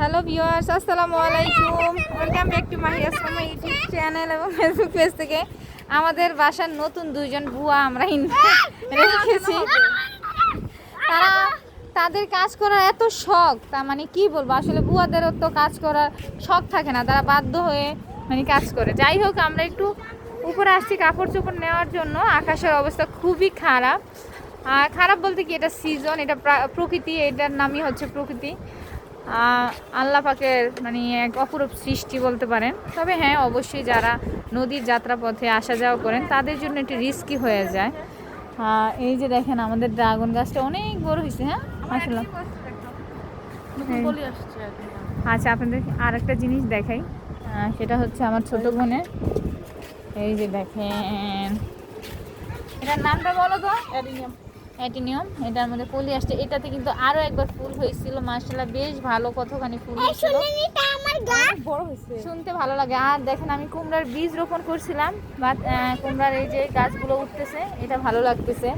Hello viewers আসসালামু আলাইকুম welcome back to Mahi Aslam YouTube channel এবং ফেসবুক পেজ থেকে আমাদের বাসার নতুন দুইজন ভুয়া আমরা রেখেছি। তারা তাদের কাজ করার এত শখ তা মানে কি বলব? আসলে বুয়াদেরও তো কাজ করার শখ থাকে না, তারা বাধ্য হয়ে মানে কাজ করে। যাই হোক, আমরা একটু উপরে আসছি কাপড় চোপড় নেওয়ার জন্য। আকাশের অবস্থা খুবই খারাপ। আর খারাপ বলতে কি, এটা সিজন এটা প্রকৃতি, এটার নামই হচ্ছে প্রকৃতি। আল্লাহ পাকের মানে এক অপরূপ সৃষ্টি বলতে পারেন। তবে হ্যাঁ অবশ্যই যারা নদীর যাত্রাপথে আসা যাওয়া করেন তাদের জন্য একটু রিস্কি হয়ে যায়। এই যে দেখেন আমাদের ড্রাগন গাছটা অনেক বড় হয়েছে হ্যাঁ? আসলে আচ্ছা আপনাদের আর একটা জিনিস দেখাই। সেটা হচ্ছে আমার ছোট বোনের। এই যে দেখেন। এটার নামটা বলো তো। অ্যাটিনিয়াম এটার মধ্যে কলি আসছে। এটাতে কিন্তু আরও একবার ফুল হয়েছিল মার্শাল্লাহ বেশ ভালো কতখানি ফুল হয়েছিল। বড় হয়েছে। শুনতে ভালো লাগে। আর দেখেন আমি কুমড়ার বীজ রোপণ করছিলাম বা কুমড়ার এই যে গাছগুলো উঠতেছে এটা ভালো লাগতেছে।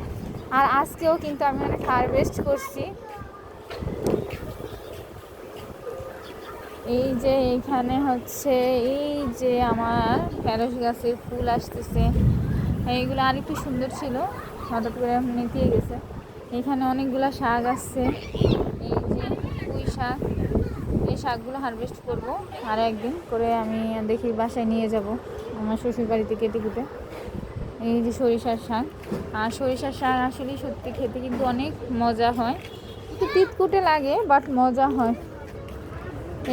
আর আজকেও কিন্তু আমি অনেক হারভেস্ট করছি। এই যে এখানে হচ্ছে এই যে আমার প্যারস গাছে ফুল আসতেছে। এইগুলো আর একটু সুন্দর ছিল। হঠাৎ করে নেতিয়ে গেছে। এখানে অনেকগুলো শাক আসছে এই যে পুঁই শাক, এই শাকগুলো হারভেস্ট করব। আর একদিন করে আমি দেখি বাসায় নিয়ে যাব আমার শ্বশুর বাড়িতে কেটে কুটে এই যে সরিষার শাক। আর সরিষার শাক আসলে সত্যি খেতে কিন্তু অনেক মজা হয়। একটু তিতকুটে লাগে বাট মজা হয়।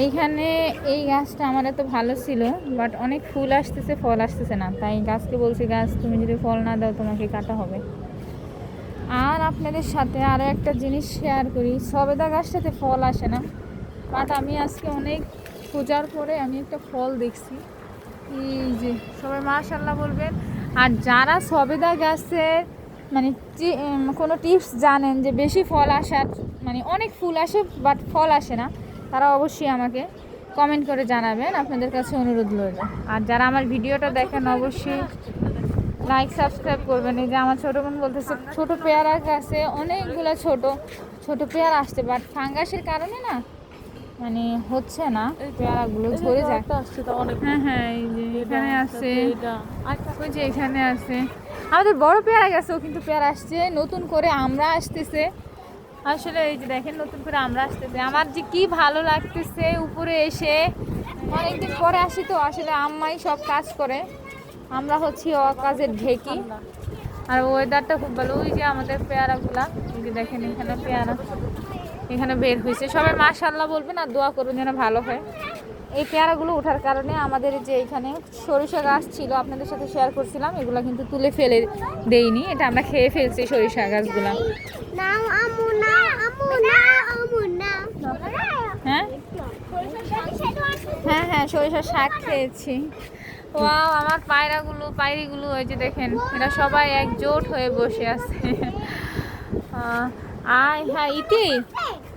এইখানে এই গাছটা আমার এত ভালো ছিল বাট অনেক ফুল আসতেছে, ফল আসতেছে না। তাই গাছকে বলছি, গাছ, তুমি যদি ফল না দাও, তোমাকে কাটা হবে। আপনাদের সাথে আরও একটা জিনিস শেয়ার করি। সবেদা গাছটাতে ফল আসে না। বাট আমি আজকে অনেক খোঁজার পরে আমি একটা ফল দেখছি। এই যে, সবাই মাশাল্লাহ বলবেন। আর যারা সবেদা গাছের মানে কোনো টিপস জানেন যে বেশি ফল আসার মানে অনেক ফুল আসে বাট ফল আসে না, তারা অবশ্যই আমাকে কমেন্ট করে জানাবেন। আপনাদের কাছে অনুরোধ রইল। আর যারা আমার ভিডিওটা দেখেন, অবশ্যই লাইক সাবস্ক্রাইব করবেন। এই যে আমার ছোটো বোন বলতেছে ছোট পেয়ারা গাছে অনেকগুলো ছোট ছোট পেয়ারা আসছে বাট ফাঙ্গাসের কারণে না মানে হচ্ছে না পেয়ারাগুলো ঝরে যায়। হ্যাঁ হ্যাঁ এই যে এখানে আছে ওই যে এখানে আছে আমাদের বড় পেয়ারা গেছেও কিন্তু পেয়ারা আসছে নতুন করে আমরা আসতেছে। আসলে এই যে দেখেন নতুন করে আমরা আসতেছে। আমার যে কি ভালো লাগতেছে উপরে এসে। অনেকদিন পরে আসি তো আসলে আম্মাই সব কাজ করে। আমরা হচ্ছি অকাজের ঢেকি। আর ওয়েদারটা খুব ভালো। ওই যে আমাদের পেয়ারাগুলা এই যে দেখেন এখানে পেয়ারা এখানে বের হয়েছে। সবাই মাশাল্লাহ বলবেন আর দোয়া করুন যেন ভালো হয়। এই পেয়ারাগুলো ওঠার কারণে আমাদের যে এখানে সরিষা গাছ ছিল আপনাদের সাথে শেয়ার করছিলাম এগুলো কিন্তু তুলে ফেলে দেইনি। এটা আমরা খেয়ে ফেলছি সরিষা গাছগুলো। হ্যাঁ? হ্যাঁ হ্যাঁ সরিষার শাক খেয়েছি। ওয়াও, আমার পায়রাগুলো, পায়রিগুলো ওই যে দেখেন, এরা সবাই একজোট হয়ে বসে আছে। আয় হ্যাঁ ইতি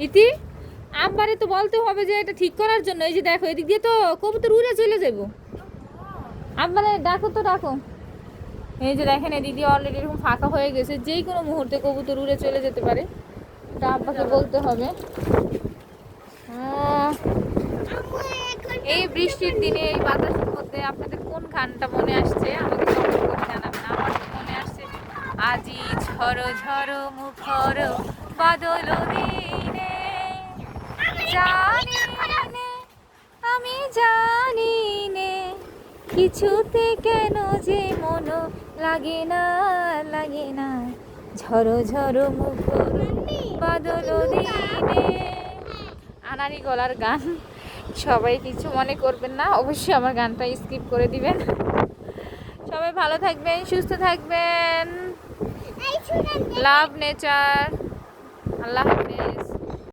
ইতি আব্বারে তো বলতে হবে যে এটা ঠিক করার জন্য, এই যে দেখো, এদিক দিয়ে তো কবুতর উড়ে চলে যাব। আব্বারে ডাকো তো, ডাকো। এই যে দেখেন, এদিক দিয়ে অলরেডি এরকম ফাঁকা হয়ে গেছে যেই কোনো মুহূর্তে কবুতর উড়ে চলে যেতে পারে। এটা আব্বাকে বলতে হবে। এই বৃষ্টির দিনে এই বাতাসের মধ্যে আপনাদের কোন গানটা মনে আসছে? আমাকে জানাবেন। আমার মনে আসছে, আজি ঝড়ো ঝড়ো মুখর বাদল দিনে। জানি আমি জানি নে, কিছুতে কেন যে মন লাগে না লাগে না। ঝড়ো ঝড়ো মুখর বাদল দিনে। আনারি গলার গান। সবাই কিছু মনে করবেন না অবশ্যই আমার গানটা স্কিপ করে দিবেন। সবাই ভালো থাকবেন সুস্থ থাকবেন। লাভ নেচার আল্লাহ হাফেজ।